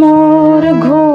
মোর ঘো